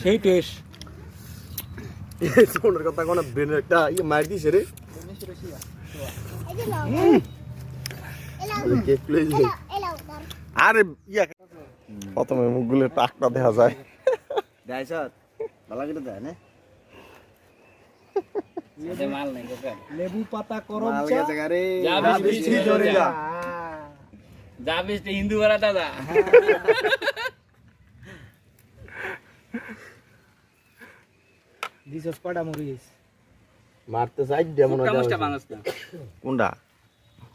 সেই টেস্ট সোনার কথা কোন ব্রেনের একটা ইয়ে মার দিছে রে। আরে ইয়া। প্রথমে মুখগুলো টাকটা দেখা যায়। দেয়ছ ভালো করে দেয় না। মাল নাই কোকা লেবু পাতা করম যা বেশি হিন্দু দাদা দিছস কটা মরিস মারতে চাই যেমন কামসটা বাংলাস না কোনটা?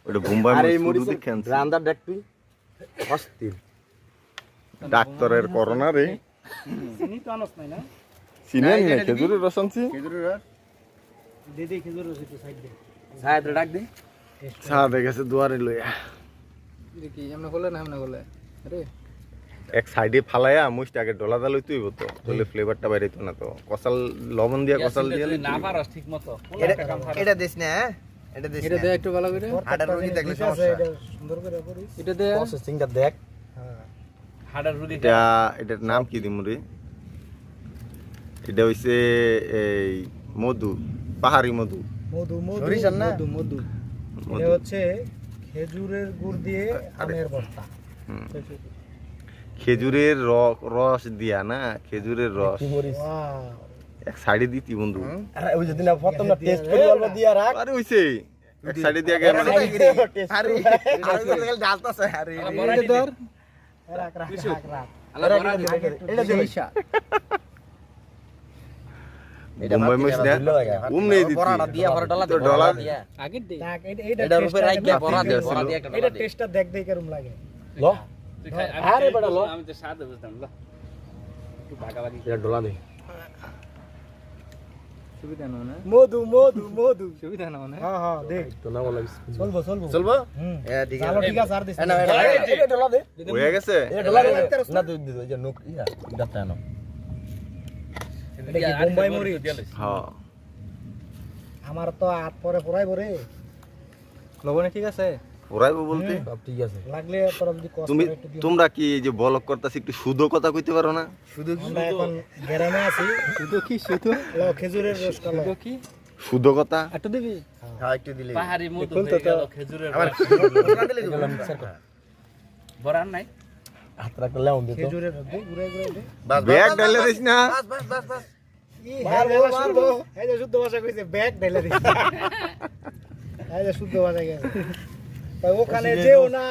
ওটা বোম্বাই আরে এই মরিচ মরিচ শুধু রান্দার দেখ তুই অস্থির ডাক্তারের করোনা রে। চিনি তো আনস নাই না? চিনেন না, না খেজুরের রস আনছি। খেজুরের রস। দে দে খেজুর রস একটু সাইড দে। সাহেব ডাক দে। চা দেখেছে দুয়ারে লইয়া। কি এমন হলে না এমন হলে আরে। এক সাইডে ফালাইয়া মুছটাকে ডলা দালই তুই তো তাহলে ফ্লেভারটা বাইরে তো না তো। কসাল লবণ দিয়া কসাল দিয়া না পারস ঠিক মতো। এটা এটা না হ্যাঁ? এটা দিস এটা দে একটু ভালো করে। হাড়ের রোগী দেখলে সমস্যা সুন্দর করে করিস এটা দে। প্রসেসিংটা দেখ। হাড়ার রুটি এটা এটার নাম কি দিমু রে? এটা হইছে এই মধু পাহাড়ি মধু। মধু মধু সরিষার না? মধু মধু। এটা হচ্ছে খেজুরের গুড় দিয়ে আমের ভর্তা হুম। খেজুরের রস দিয়া না খেজুরের রস। ওয়াও এক সাইডে দিতি বন্ধু। আরে ওই যেদিন প্রথম না টেস্ট করে অল্প দিয়া রাখ। আরে হইছে এক সাইডে দিয়া গে মানে আরে আরে গেল ডালতাছে আরে এটা ধর রাখ রাখ রাখ রাখ। এটা দে বোম্বাই মরিচ না উম নেই দিতি বড়াটা দিয়া পরে ডলা তো ডলা আগে দে। দেখ এটা এটা রাখ গিয়া বড়া দে বড়া দিয়ে এটা টেস্টটা দেখ দেখ কেরম লাগে। ল। তুই খাই আরে বেটা লো। আমি তো স্বাদ বুঝতাম ল। একটু ভাগাভাগি এটা ডলা দে। সুবিধা নাও না মধু মধু মধু। সুবিধা নাও না হ্যাঁ? হ্যাঁ দেখ তো না বলা চলবো চলবো। চলবো? হুম। এ ঠিক চালো আছে ঠিক আছে আর দিস না। এটা এটা দে। হয়ে গেছে? এটা ডলা দে না তুই দিদ যে নুক ইয়া ডাটা না এটা কি বোম্বাই মরিচ? হ্যাঁ। আমার তো হাত পরে পড়াই বরে লবণে ঠিক আছে? ওরাইবো বলতে? ঠিক আছে। লাগলে তোরা যদি তুমি। তোমরা কি এই যে বলক করতাছি একটু শুদ্ধ কথা কইতে পারো না? শুধু আমরা এখন গ্রামে আছি। শুধু কি শুধু খেজুরের রস কালো। কি? শুদ্ধ কথা? একটু দিবি? হ্যাঁ একটু দিলে। পাহাড়ি মধু হয়ে গেল খেজুরের রস। দিলে মিক্সার কর। বড়ার নাই? হাত রাখতে লাউন দে তো। খেজুরের রস দে ঘুরে ঘুরে দে। বাস ব্যাগ ঢালে দিস না। বাস বাস বাস বাস। ই হ্যাঁ বলা শুদ্ধ এই যে শুদ্ধ ভাষা কইছে ব্যাগ ঢেলে যে শুদ্ধ ভাষা গেছে। ওখানে যেও না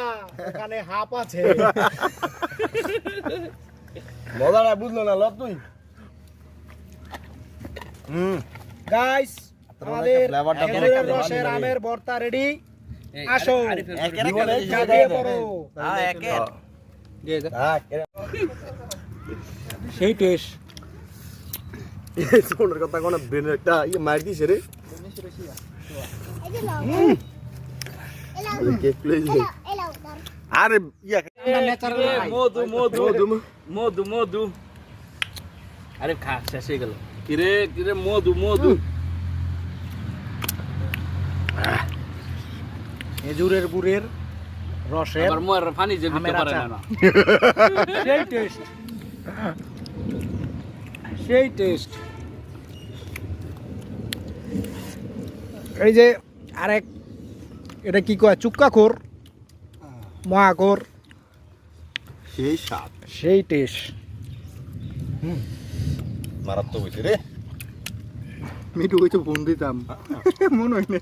ওখানে হাপ আছে। মজাটা বুঝলো না ল তুই। হুম। গাইস আমাদের ফ্লেভারটা খেজুরের রসের আমের ভর্তা রেডি আসো। পড়ো হ্যাঁ হ্যাঁ। হ্যাঁ সেই টেস্ট সোনার কথা কোন ব্রেনের একটা ইয়ে মার দিছে রে। আরে মধু মধু। মধু মধু। আরে খা শেষ হয়ে গেল। কিরে কিরে মধু মধু। খেজুরের গুড়ের রসের আবার মোর পানি যে দিতে পারে না সেই টেস্ট সেই টেস্ট এই যে আরেক এটা কি কয়? চুক্কাখোর মহাকোর সেই স্বাদ সেই টেস্ট মারাত্মক হয়েছে রে। মিঠু কইছে ফোন দিতাম। মনে হয় না